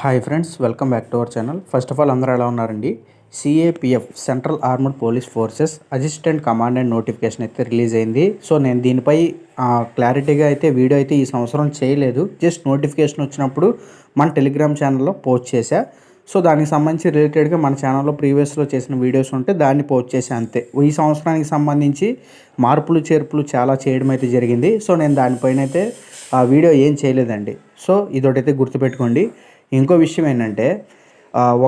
Hi friends welcome back to our channel. First of all అందరూ ఎలా ఉన్నారండి? CAPF central armed police forces assistant commandant notification అయితే release అయింది. So నేను దీనిపై క్లారిటీగా అయితే వీడియో అయితే ఈ సంవత్సరం చేయలేదు. జస్ట్ నోటిఫికేషన్ వచ్చినప్పుడు మన టెలిగ్రామ్ ఛానల్లో పోస్ట్ చేశా. సో దానికి సంబంధించి రిలేటెడ్గా మన ఛానల్లో ప్రీవియస్లో చేసిన వీడియోస్ ఉంటే దాన్ని పోస్ట్ చేసే అంతే. ఈ సంవత్సరానికి సంబంధించి మార్పులు చేర్పులు చాలా చేయడం అయితే జరిగింది. సో నేను దానిపైన అయితే ఆ వీడియో ఏం చేయలేదండి. సో ఇదొకటైతే గుర్తుపెట్టుకోండి. ఇంకో విషయం ఏంటంటే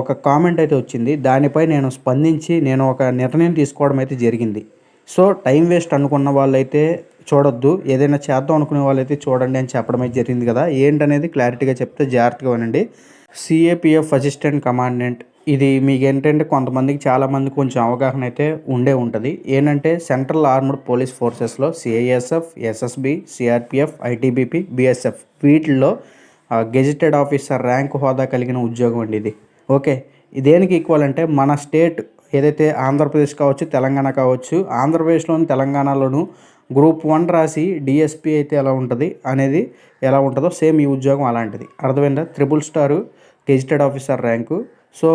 ఒక కామెంట్ అయితే వచ్చింది. దానిపై నేను స్పందించి నేను ఒక నిర్ణయం తీసుకోవడం అయితే జరిగింది. సో టైం వేస్ట్ అనుకున్న వాళ్ళైతే చూడొద్దు. ఏదైనా చేద్దాం అనుకునే వాళ్ళైతే చూడండి అని చెప్పడం అయితే జరిగింది కదా. ఏంటనేది క్లారిటీగా చెప్తే జాగ్రత్తగా వినండి. సిఏపిఎఫ్ అసిస్టెంట్ కమాండెంట్ ఇది మీకు ఏంటంటే కొంతమందికి చాలామంది కొంచెం అవగాహన అయితే ఉండే ఉంటుంది. ఏంటంటే central armed police ఫోర్సెస్లో CISF SSB CRPF ITBP BSF వీటిల్లో గెజిటెడ్ ఆఫీసర్ ర్యాంక్ హోదా కలిగిన ఉద్యోగం అండి ఇది. ఓకే దేనికి ఈక్వల్ అంటే మన స్టేట్ ఏదైతే ఆంధ్రప్రదేశ్ కావచ్చు తెలంగాణ కావచ్చు ఆంధ్రప్రదేశ్లోను తెలంగాణలోను గ్రూప్ వన్ రాసి డిఎస్పి అయితే ఎలా ఉంటుంది అనేది ఎలా ఉంటుందో సేమ్ ఈ ఉద్యోగం అలాంటిది. అర్థమైందా? Triple star gazetted officer rank. So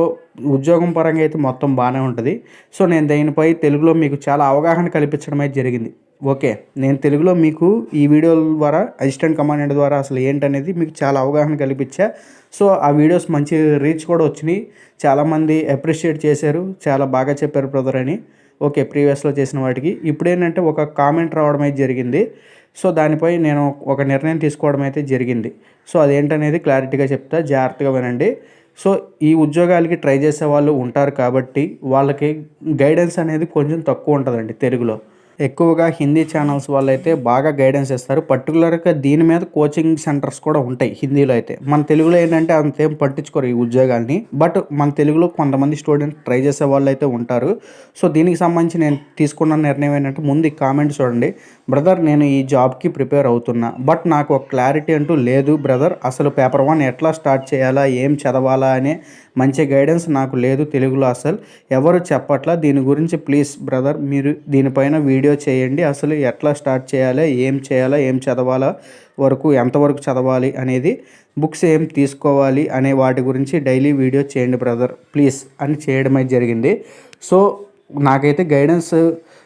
ఉద్యోగం పరంగా అయితే మొత్తం బాగానే ఉంటుంది. సో నేను దీనిపై తెలుగులో మీకు చాలా అవగాహన కల్పించడం అయితే జరిగింది. ఓకే. నేను తెలుగులో మీకు ఈ వీడియో ద్వారా అసిస్టెంట్ కమాండెంట్ ద్వారా అసలు ఏంటనేది మీకు చాలా అవగాహన కల్పించా. సో ఆ వీడియోస్ మంచి రీచ్ కూడా వచ్చినాయి. చాలామంది అప్రిషియేట్ చేశారు. చాలా బాగా చెప్పారు బ్రదర్ అని. ఓకే ప్రీవియస్లో చేసిన వాటికి. ఇప్పుడు ఏంటంటే ఒక కామెంట్ రావడం అయితే జరిగింది. సో దానిపై నేను ఒక నిర్ణయం తీసుకోవడం అయితే జరిగింది. సో అదేంటనేది క్లారిటీగా చెప్తా. జాగ్రత్తగా వినండి. సో ఈ ఉద్యోగాలకి ట్రై చేసే వాళ్ళు ఉంటారు కాబట్టి వాళ్ళకి గైడెన్స్ అనేది కొంచెం తక్కువ ఉంటుందండి తెలుగులో. ఎక్కువగా హిందీ ఛానల్స్ వాళ్ళు అయితే బాగా గైడెన్స్ ఇస్తారు. పర్టికులర్గా దీని మీద కోచింగ్ సెంటర్స్ కూడా ఉంటాయి హిందీలో అయితే. మన తెలుగులో ఏంటంటే అంతేం పట్టించుకోరు ఈ ఉద్యోగాల్ని. బట్ మన తెలుగులో కొంతమంది స్టూడెంట్ ట్రై చేసే వాళ్ళు అయితే ఉంటారు. సో దీనికి సంబంధించి నేను తీసుకున్న నిర్ణయం ఏంటంటే ముందు కామెంట్స్ కామెంట్ చూడండి. బ్రదర్ నేను ఈ జాబ్కి ప్రిపేర్ అవుతున్నా. బట్ నాకు ఒక క్లారిటీ అంటూ లేదు బ్రదర్ అసలు పేపర్ వన్ ఎట్లా స్టార్ట్ చేయాలా ఏం చదవాలా అనే మంచి గైడెన్స్ నాకు లేదు తెలుగులో అసలు. ఎవరు చెప్పట్లా? దీని గురించి ప్లీజ్ బ్రదర్ మీరు దీనిపైన వీడియో వీడియో చేయండి. అసలు ఎట్లా స్టార్ట్ చేయాలి ఏం చేయాలా ఏం చదవాలా వరకు ఎంతవరకు చదవాలి అనేది బుక్స్ ఏం తీసుకోవాలి అనే వాటి గురించి డైలీ వీడియో చేయండి బ్రదర్. ప్లీజ్ అని చేయడం అయితే జరిగింది. సో నాకైతే గైడెన్స్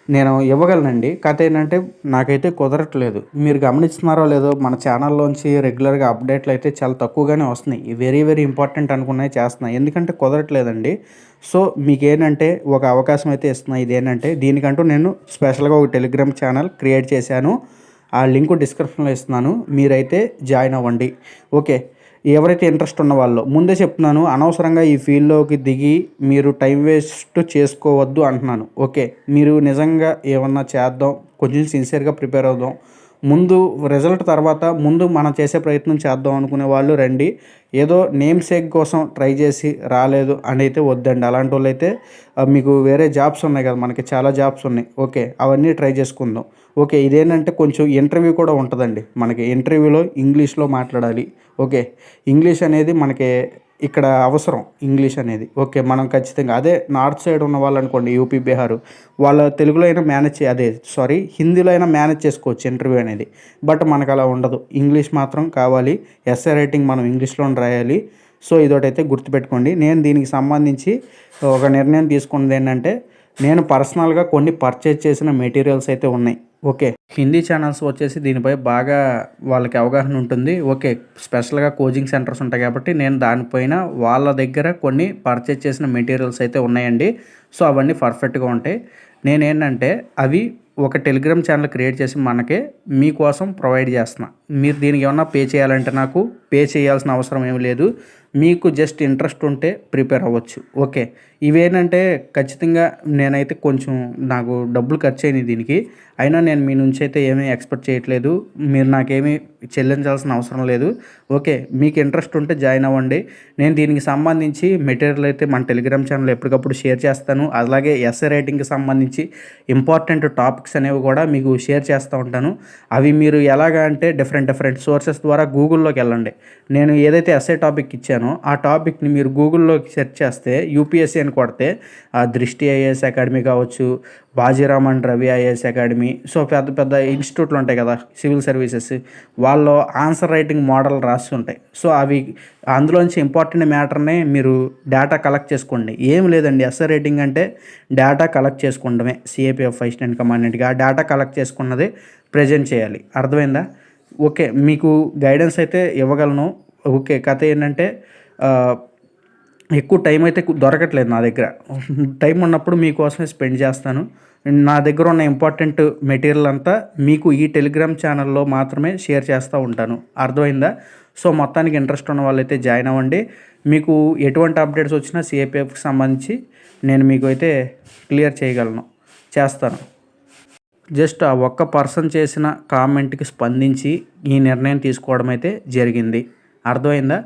నేను ఇవ్వగలనండి. కథ ఏంటంటే నాకైతే కుదరట్లేదు. మీరు గమనిస్తున్నారో లేదో మన ఛానల్లోంచి రెగ్యులర్గా అప్డేట్లు అయితే చాలా తక్కువగానే వస్తున్నాయి. వెరీ వెరీ ఇంపార్టెంట్ అనుకున్నాయి చేస్తున్నాయి. ఎందుకంటే కుదరట్లేదండి. సో మీకు ఏంటంటే ఒక అవకాశం అయితే ఇస్తున్నాయి ఇదేంటంటే దీనికంటూ నేను స్పెషల్గా ఒక టెలిగ్రామ్ ఛానల్ క్రియేట్ చేశాను. ఆ లింక్ డిస్క్రిప్షన్లో ఇస్తున్నాను. మీరైతే జాయిన్ అవ్వండి. ఓకే. ఎవరైతే ఇంట్రెస్ట్ ఉన్న వాళ్ళు ముందే చెప్తున్నాను అనవసరంగా ఈ ఫీల్డ్లోకి దిగి మీరు టైం వేస్ట్ చేసుకోవద్దు అంటున్నాను. ఓకే మీరు నిజంగా ఏమన్నా చేద్దాం కొంచెం సిన్సియర్గా ప్రిపేర్ అవుదాం. ముందు రిజల్ట్ తర్వాత ముందు మనం చేసే ప్రయత్నం చేద్దాం అనుకునే వాళ్ళు రండి. ఏదో నేమ్ సేక్ కోసం ట్రై చేసి రాలేదు అని అయితే వద్దండి. అలాంటి వాళ్ళు అయితే మీకు వేరే జాబ్స్ ఉన్నాయి కదా మనకి చాలా జాబ్స్ ఉన్నాయి. ఓకే అవన్నీ ట్రై చేసుకుందాం. ఓకే ఇదేంటంటే కొంచెం ఇంటర్వ్యూ కూడా ఉంటుందండి. మనకి ఇంటర్వ్యూలో ఇంగ్లీష్లో మాట్లాడాలి. ఓకే ఇంగ్లీష్ అనేది మనకి ఇక్కడ అవసరం ఇంగ్లీష్ అనేది. ఓకే మనం ఖచ్చితంగా అదే నార్త్ సైడ్ ఉన్న వాళ్ళు అనుకోండి యూపీ బీహార్ వాళ్ళ తెలుగులో అయినా మేనేజ్ చే అదే సారీ హిందీలో అయినా మేనేజ్ చేసుకోవచ్చు ఇంటర్వ్యూ అనేది. బట్ మనకు అలా ఉండదు. ఇంగ్లీష్ మాత్రం కావాలి. ఎస్ఏ రైటింగ్ మనం ఇంగ్లీష్లో రాయాలి. సో ఇదోటైతే గుర్తుపెట్టుకోండి. నేను దీనికి సంబంధించి ఒక నిర్ణయం తీసుకున్నది ఏంటంటే నేను పర్సనల్గా కొన్ని పర్చేజ్ చేసిన మెటీరియల్స్ అయితే ఉన్నాయి. ఓకే. హిందీ ఛానల్స్ వచ్చేసి దీనిపై బాగా వాళ్ళకి అవగాహన ఉంటుంది. ఓకే స్పెషల్గా కోచింగ్ సెంటర్స్ ఉంటాయి కాబట్టి నేను దానిపైన వాళ్ళ దగ్గర కొన్ని పర్చేజ్ చేసిన మెటీరియల్స్ అయితే ఉన్నాయండి. సో అవన్నీ పర్ఫెక్ట్గా ఉంటాయి. నేనేంటంటే అవి ఒక టెలిగ్రామ్ ఛానల్ క్రియేట్ చేసి మనకే మీకోసం ప్రొవైడ్ చేస్తున్నా. మీరు దీనికి ఏమన్నా పే చేయాలంటే నాకు పే చేయాల్సిన అవసరం ఏమి లేదు. మీకు జస్ట్ ఇంట్రెస్ట్ ఉంటే ప్రిపేర్ అవ్వచ్చు. ఓకే. ఇవేంటంటే ఖచ్చితంగా నేనైతే కొంచెం నాకు డబ్బులు ఖర్చు అయినాయి దీనికి. అయినా నేను మీ నుంచి అయితే ఏమీ ఎక్స్పెక్ట్ చేయట్లేదు. మీరు నాకేమీ చెల్లించాల్సిన అవసరం లేదు. ఓకే. మీకు ఇంట్రెస్ట్ ఉంటే జాయిన్ అవ్వండి. నేను దీనికి సంబంధించి మెటీరియల్ అయితే మన టెలిగ్రామ్ ఛానల్ ఎప్పటికప్పుడు షేర్ చేస్తాను. అలాగే ఎస్ఏ రైటింగ్కి సంబంధించి ఇంపార్టెంట్ టాపిక్స్ అనేవి కూడా మీకు షేర్ చేస్తూ ఉంటాను. అవి మీరు ఎలాగా అంటే డిఫరెంట్ డిఫరెంట్ డిఫరెంట్ సోర్సెస్ ద్వారా గూగుల్లోకి వెళ్ళండి. నేను ఏదైతే ఎస్ఐ టాపిక్ ఇచ్చానో ఆ టాపిక్ని మీరు గూగుల్లోకి సెర్చ్ చేస్తే యూపీఎస్సీ అని కొడితే ఆ దృష్టి ఐఏఎస్ అకాడమీ కావచ్చు Vajiram and Ravi IAS academy so పెద్ద పెద్ద ఇన్స్టిట్యూట్లు ఉంటాయి కదా సివిల్ సర్వీసెస్ వాళ్ళు ఆన్సర్ రైటింగ్ మోడల్ రాసి ఉంటాయి. సో అవి అందులోంచి ఇంపార్టెంట్ మ్యాటర్ని మీరు డేటా కలెక్ట్ చేసుకోండి. ఏం లేదండి ఎస్ఐ రేటింగ్ అంటే డేటా కలెక్ట్ చేసుకోవడమే. సిఏపిఎఫ్ అసిస్టెంట్ కమాండెంట్గా ఆ డేటా కలెక్ట్ చేసుకున్నది ప్రజెంట్ చేయాలి. అర్థమైందా? ఓకే మీకు గైడెన్స్ అయితే ఇవ్వగలను. ఓకే కథ ఏంటంటే ఎక్కువ టైం అయితే దొరకట్లేదు నా దగ్గర. టైం ఉన్నప్పుడు మీకోసమే స్పెండ్ చేస్తాను. నా దగ్గర ఉన్న ఇంపార్టెంట్ మెటీరియల్ అంతా మీకు ఈ టెలిగ్రామ్ ఛానల్లో మాత్రమే షేర్ చేస్తూ ఉంటాను. అర్థమైందా? సో మొత్తానికి ఇంట్రెస్ట్ ఉన్న వాళ్ళైతే జాయిన్ అవ్వండి. మీకు ఎటువంటి అప్డేట్స్ వచ్చినా సిఏపిఎఫ్కి సంబంధించి నేను మీకు అయితే క్లియర్ చేయగలను. చేస్తాను. జస్ట్ ఆ ఒక్క పర్సన్ చేసిన కామెంట్కి స్పందించి ఈ నిర్ణయం తీసుకోవడం అయితే జరిగింది. అర్థమైందా?